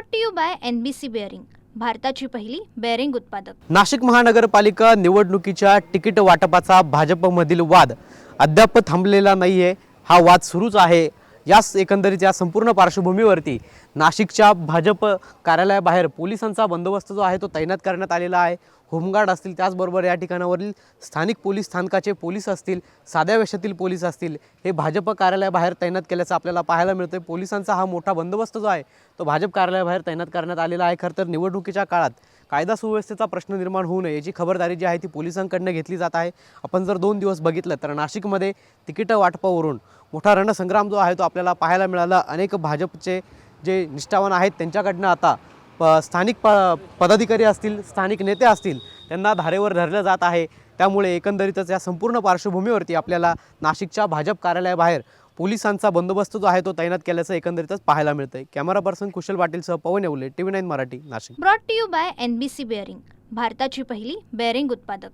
Brought to you by N B C bearing भारताची पहिली bearing उत्पादक. नाशिक महानगरपालिका निवडणुकीच्या तिकीट वाटपाचा भाजपमधील वाद अद्याप थांबलेला नाही आहे हा वाद सुरूच आहे. याच एकंदरीत या संपूर्ण पार्श्वभूमीवरती नाशिकच्या भाजप कार्यालयाबाहेर पोलिसांचा बंदोबस्त जो आहे तो तैनात करण्यात आलेला आहे. होमगार्ड असतील त्याचबरोबर या ठिकाणावरील स्थानिक पोलीस स्थानकाचे पोलीस असतील साध्या वेशातील पोलीस असतील हे भाजप कार्यालयाबाहेर तैनात केल्याचं आपल्याला पाहायला मिळतं पोलिसांचा हा मोठा बंदोबस्त जो आहे तो भाजप कार्यालयाबाहेर तैनात करण्यात आलेला आहे. खरं तर निवडणुकीच्या काळात कायदा सुव्यवस्थेचा प्रश्न निर्माण होऊ नये याची खबरदारी जी आहे ती पोलिसांकडनं घेतली जात आहे. आपण जर दोन दिवस बघितलं तर नाशिकमध्ये तिकीटं वाटपावरून मोठा रणसंग्राम जो आहे तो आपल्याला पाहायला मिळाला. अनेक भाजपचे जे निष्ठावान आहेत त्यांच्याकडनं आता प स्थानिक प पदाधिकारी असतील स्थानिक नेते असतील त्यांना धारेवर धरलं जात आहे. त्यामुळे एकंदरीतच या संपूर्ण पार्श्वभूमीवरती आपल्याला नाशिकच्या भाजप कार्यालयाबाहेर पोलिसांचा बंदोबस्त जो आहे तो तैनात केल्याचं एकंदरीतच पाहायला मिळतंय. Camera person Kushal पाटीलसह Pawan Yewale TV nine Marathi Nashik. Brought to you by N B C bearing भारताची पहिली बेअरिंग उत्पादक.